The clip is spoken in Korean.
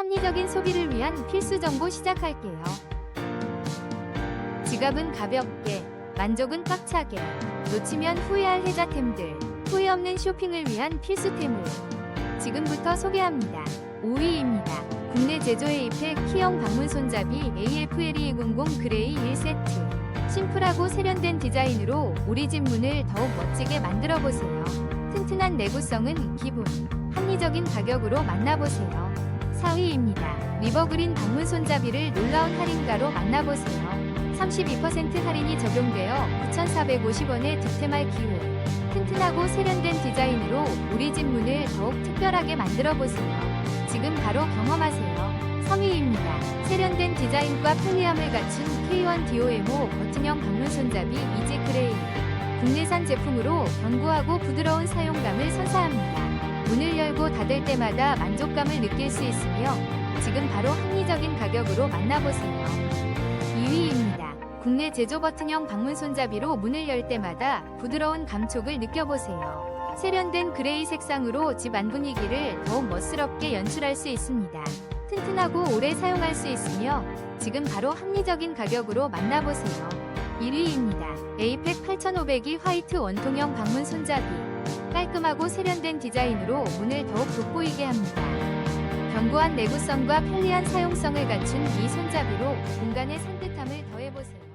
합리적인 소비를 위한 필수 정보 시작할게요. 지갑은 가볍게, 만족은 꽉차게, 놓치면 후회할 혜자템들, 후회 없는 쇼핑을 위한 필수템을 지금부터 소개합니다. 5위입니다. 국내 제조에 입해 키형 방문 손잡이 AFL200 그레이 1세트. 심플하고 세련된 디자인으로 우리 집 문을 더욱 멋지게 만들어 보세요. 튼튼한 내구성은 기본, 합리적인 가격으로 만나보세요. 4위입니다. 리버그린 방문 손잡이를 놀라운 할인가로 만나보세요. 32% 할인이 적용되어 9,450원에 득템할 기회. 튼튼하고 세련된 디자인으로 우리 집 문을 더욱 특별하게 만들어 보세요. 지금 바로 경험하세요. 3위입니다. 세련된 디자인과 편리함을 갖춘 K1 DOMO 버튼형 방문 손잡이 이지 그레이. 국내산 제품으로 견고하고 부드러운 사용감을 선사합니다. 문을 열고 닫을 때마다 만족감을 느낄 수 있으며 지금 바로 합리적인 가격으로 만나보세요. 2위입니다. 국내 제조 버튼형 방문 손잡이로 문을 열 때마다 부드러운 감촉을 느껴보세요. 세련된 그레이 색상으로 집 안 분위기를 더욱 멋스럽게 연출할 수 있습니다. 튼튼하고 오래 사용할 수 있으며 지금 바로 합리적인 가격으로 만나보세요. 1위입니다. 에이펙 8500이 화이트 원통형 방문 손잡이. 깔끔하고 세련된 디자인으로 문을 더욱 돋보이게 합니다. 견고한 내구성과 편리한 사용성을 갖춘 이 손잡이로 공간의 산뜻함을 더해보세요.